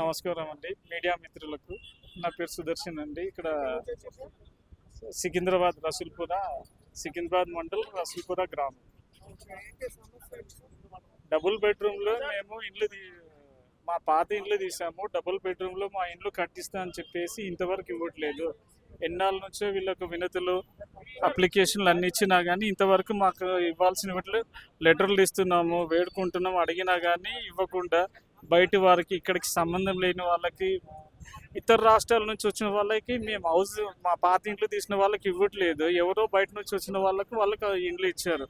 నమస్కారం అండి. మీడియా మిత్రులకు. నా పేరు సుదర్శన్ అండి. ఇక్కడ సికింద్రాబాద్ రసూల్పుర సికింద్రాబాద్ మండల్ రసూల్పుర గ్రామం. డబుల్ బెడ్రూమ్లో మేము ఇల్లు మా పాత ఇండ్లు తీసాము. డబుల్ బెడ్రూమ్లో మా ఇల్లు కట్టిస్తా అని చెప్పేసి ఇంతవరకు ఇవ్వట్లేదు. ఎన్నాళ్ళ నుంచో వీళ్ళకు వినతులు అప్లికేషన్లు అన్ని ఇచ్చినా కానీ ఇంతవరకు మాకు ఇవ్వాల్సిన వాటిలో లెటర్లు ఇస్తున్నాము వేడుకుంటున్నాము అడిగినా కానీ ఇవ్వకుండా బయట వారికి ఇక్కడికి సంబంధం లేని వాళ్ళకి ఇతర రాష్ట్రాల నుంచి వచ్చిన వాళ్ళకి మేము హౌస్ మా పాత ఇంట్లో తీసిన వాళ్ళకి ఇవ్వట్లేదు. ఎవరో బయట నుంచి వచ్చిన వాళ్ళకి వాళ్ళకి ఇండ్లు ఇచ్చారు.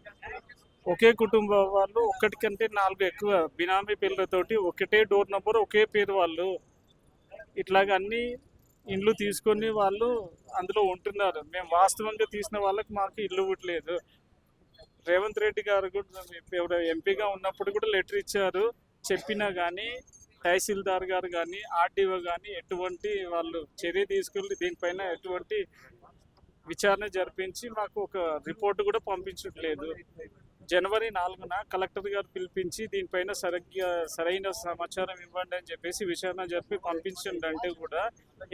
ఒకే కుటుంబ వాళ్ళు ఒకటికంటే నాలుగు ఎక్కువ బినామీ పిల్లలతోటి ఒకటే డోర్ నెంబర్ ఒకే పేరు వాళ్ళు. ఇట్లాగ అన్ని ఇండ్లు తీసుకొని వాళ్ళు అందులో ఉంటున్నారు. మేము వాస్తవంగా తీసిన వాళ్ళకి మాకు ఇల్లు ఇవ్వట్లేదు. రేవంత్ రెడ్డి గారు కూడా ఎవరు ఎంపీగా ఉన్నప్పుడు కూడా లెటర్ ఇచ్చారు. చెప్పినా కానీ తహసీల్దార్ గారు కానీ ఆర్డీఓ కానీ ఎటువంటి వాళ్ళు చర్య తీసుకెళ్ళి దీనిపైన ఎటువంటి విచారణ జరిపించి మాకు ఒక రిపోర్ట్ కూడా పంపించట్లేదు. జనవరి నాలుగున కలెక్టర్ గారు పిలిపించి దీనిపైన సరిగ్గా సరైన సమాచారం ఇవ్వండి అని చెప్పేసి విచారణ జరిపి పంపించండి కూడా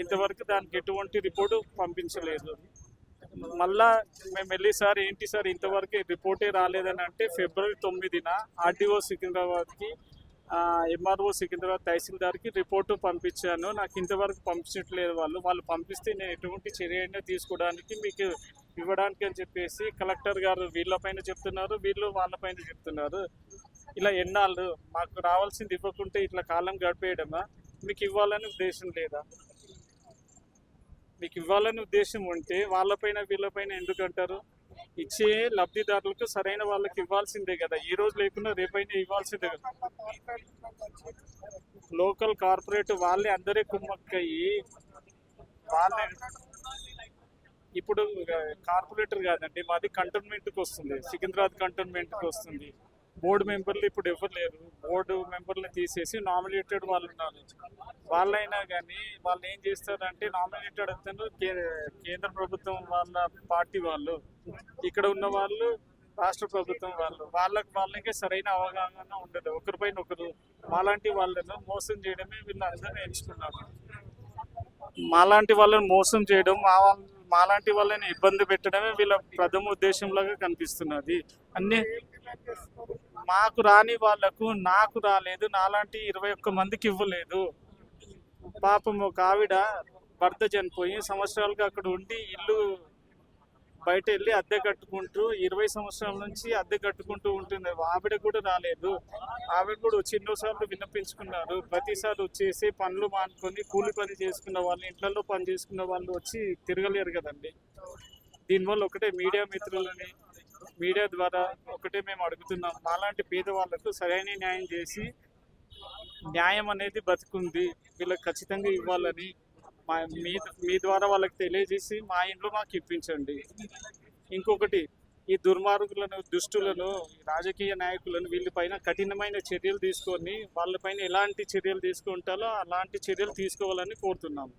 ఇంతవరకు దానికి ఎటువంటి రిపోర్టు పంపించలేదు. మళ్ళా మేము వెళ్ళి సార్ ఏంటి సార్ ఇంతవరకు రిపోర్టే రాలేదని అంటే ఫిబ్రవరి తొమ్మిదిన ఆర్డీఓ సికింద్రాబాద్కి ఎంఆర్ఓ సికింద్రాబాద్ తహసీల్దార్కి రిపోర్టు పంపించాను. నాకు ఇంతవరకు పంపించట్లేదు వాళ్ళు. వాళ్ళు పంపిస్తే నేను ఎటువంటి చర్య తీసుకోవడానికి మీకు ఇవ్వడానికి అని చెప్పేసి కలెక్టర్ గారు వీళ్ళపైన చెప్తున్నారు. వీళ్ళు వాళ్ళపైన చెప్తున్నారు. ఇలా ఎన్నాళ్ళు మాకు రావాల్సింది ఇవ్వకుంటే ఇట్లా కాలం గడిపేయడమా? మీకు ఇవ్వాలని ఉద్దేశం లేదా? మీకు ఇవ్వాలని ఉద్దేశం ఉంటే వాళ్ళపైన వీళ్ళపైన ఎందుకంటారు ఇచ్చే లబ్ధిదారులకు సరైన వాళ్ళకి ఇవ్వాల్సిందే కదా. ఈ రోజు లేకుండా రేపైనా ఇవ్వాల్సిందే కదా. లోకల్ కార్పొరేట్ వాళ్ళే అందరే కుమ్మక్కయ్యి వాళ్ళే ఇప్పుడు కార్పొరేటర్ కాదండి మాది కంటోన్మెంట్కి వస్తుంది. సికింద్రాబాద్ కంటోన్మెంట్కి వస్తుంది. బోర్డు మెంబర్లు ఇప్పుడు ఎవరు లేరు. బోర్డు మెంబర్లు తీసేసి నామినేటెడ్ వాళ్ళు ఉన్నారు. వాళ్ళైనా కానీ వాళ్ళు ఏం చేస్తారంటే నామినేటెడ్ అతను కే- కేంద్ర ప్రభుత్వం వాళ్ళ పార్టీ వాళ్ళు. ఇక్కడ ఉన్న వాళ్ళు రాష్ట్ర ప్రభుత్వం వాళ్ళు. వాళ్ళకి వాళ్ళకే సరైన అవగాహన ఉండదు. ఒకరిపైన ఒకరు మాలాంటి వాళ్ళను మోసం చేయడమే వీళ్ళు అందరూ ఎంచుకున్నారు మాలాంటి వాళ్ళని మోసం చేయడం మా మాలాంటి వాళ్ళని ఇబ్బంది పెట్టడమే వీళ్ళ ప్రథమ ఉద్దేశంలాగా కనిపిస్తున్నది. అన్ని మాకు రాని వాళ్ళకు నాకు రాలేదు నాలాంటి ఇరవై ఒక్క మందికి ఇవ్వలేదు. పాపం ఒక ఆవిడ భర్త చనిపోయి సంవత్సరాలుగా అక్కడ ఉండి ఇల్లు బయట వెళ్ళి అద్దె కట్టుకుంటూ ఇరవై సంవత్సరాల నుంచి అద్దె కట్టుకుంటూ ఉంటుంది. ఆవిడ కూడా రాలేదు. ఆవిడ కూడా వచ్చి ఎన్నోసార్లు విన్నపించుకున్నారు. ప్రతిసారి వచ్చేసి పనులు మానుకొని కూలి పని చేసుకున్న వాళ్ళు ఇంట్లలో పని చేసుకున్న వాళ్ళు వచ్చి తిరగలేరు కదండి. దీనివల్ల ఒకటే మీడియా మిత్రులని మీడియా ద్వారా ఒకటే మేము అడుగుతున్నాం. మాలాంటి పేదవాళ్ళకు సరైన న్యాయం చేసి న్యాయం అనేది బతుకుంది. వీళ్ళకి ఖచ్చితంగా ఇవ్వాలని మా మీ మీ ద్వారా వాళ్ళకి తెలియజేసి మా ఇంట్లో మాకు ఇప్పించండి. ఇంకొకటి ఈ దుర్మార్గులను దుష్టులను రాజకీయ నాయకులను వీళ్ళపైన కఠినమైన చర్యలు తీసుకొని వాళ్ళపైన ఎలాంటి చర్యలు తీసుకుంటారో అలాంటి చర్యలు తీసుకోవాలని కోరుతున్నాము